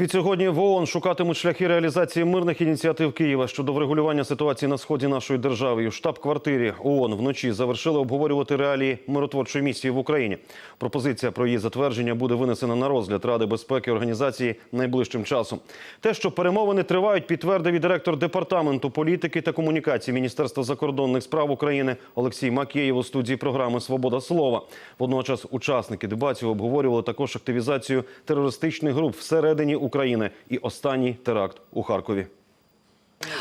Відсьогодні в ООН шукатимуть шляхи реалізації мирних ініціатив Києва щодо врегулювання ситуації на сході нашої держави. У штаб-квартирі ООН вночі завершили обговорювати реалії миротворчої місії в Україні. Пропозиція про її затвердження буде винесена на розгляд Ради безпеки організації найближчим часом. Те, що перемовини тривають, підтвердив і директор департаменту політики та комунікації Міністерства закордонних справ України Олексій Макеєв у студії програми Свобода слова. Водночас учасники дебатів обговорювали також активізацію терористичних груп всередині України і останній теракт у Харкові.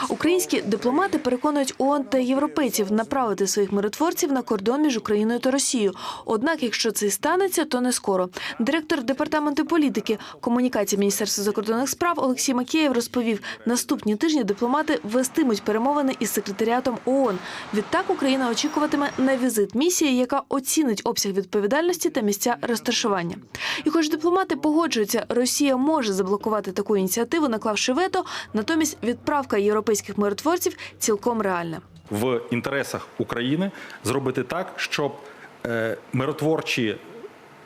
Українські дипломати переконують ООН та європейців направити своїх миротворців на кордон між Україною та Росією. Однак, якщо це станеться, то не скоро. Директор департаменту політики комунікації Міністерства закордонних справ Олексій Макеєв розповів, наступні тижні дипломати вестимуть перемовини із секретаріатом ООН. Відтак Україна очікуватиме на візит місії, яка оцінить обсяг відповідальності та місця розташування. І хоч дипломати погоджуються, Росія може заблокувати таку ініціативу, наклавши вето, натомість відправка європейських миротворців цілком реальна. в інтересах України зробити так, щоб е, миротворчі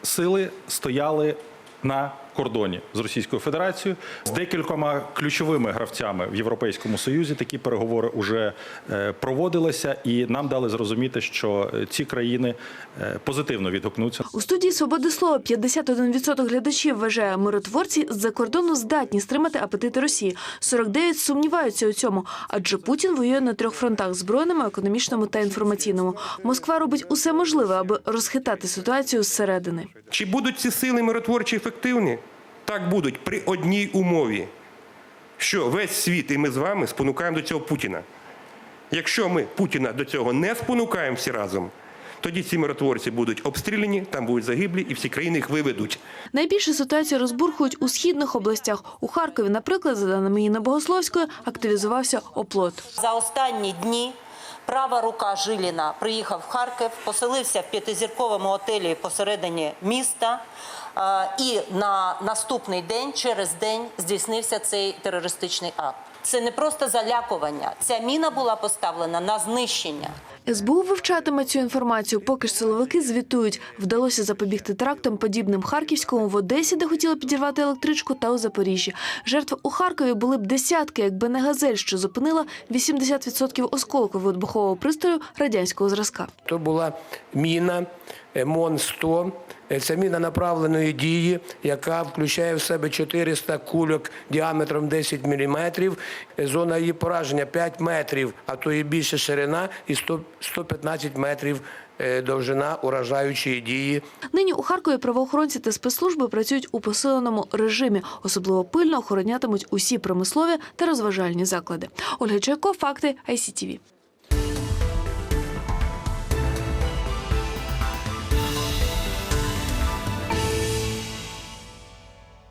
сили стояли на кордоні з Російською Федерацією з декількома ключовими гравцями в Європейському Союзі. Такі переговори вже е, проводилися, і нам дали зрозуміти, що е, ці країни е, позитивно відгукнуться У студії «Свободи слова» 51% глядачів вважає, миротворці з-за кордону здатні стримати апетити Росії. 49 сумніваються у цьому, адже Путін воює на трьох фронтах – збройному, економічному та інформаційному. Москва робить усе можливе, аби розхитати ситуацію зсередини. Чи будуть ці сили миротворчі ефективні? Так будуть при одній умові, що весь світ і ми з вами спонукаємо до цього Путіна. Якщо ми Путіна до цього не спонукаємо всі разом, тоді ці миротворці будуть обстріляні, там будуть загиблі, і всі країни їх виведуть. Найбільше ситуацію розбурхують у східних областях. У Харкові, наприклад, за даними Інни Богословської, активізувався оплот. За останні дні права рука Жиліна приїхав в Харків, поселився в п'ятизірковому отелі посередині міста. е, І на наступний день, через день, здійснився цей терористичний акт. Це не просто залякування. Ця міна була поставлена на знищення. СБУ вивчатиме цю інформацію, поки ж силовики звітують. Вдалося запобігти терактам, подібним Харківському в Одесі, де хотіли підірвати електричку, та у Запоріжжі. Жертв у Харкові були б десятки, якби не газель, що зупинила 80% осколків вибухового пристрою радянського зразка. То була міна е, МОН-100. Е, Це направленої дії, яка включає в себе 400 кульок діаметром 10 мм. Зона її пораження 5 метрів, а то і більше ширина, і 100 115 метрів е, довжина уражаючої дії. Нині у Харкові правоохоронці та спецслужби працюють у посиленому режимі. Особливо пильно охоронятимуть усі промислові та розважальні заклади. Ольга Чайко, факти ICTV.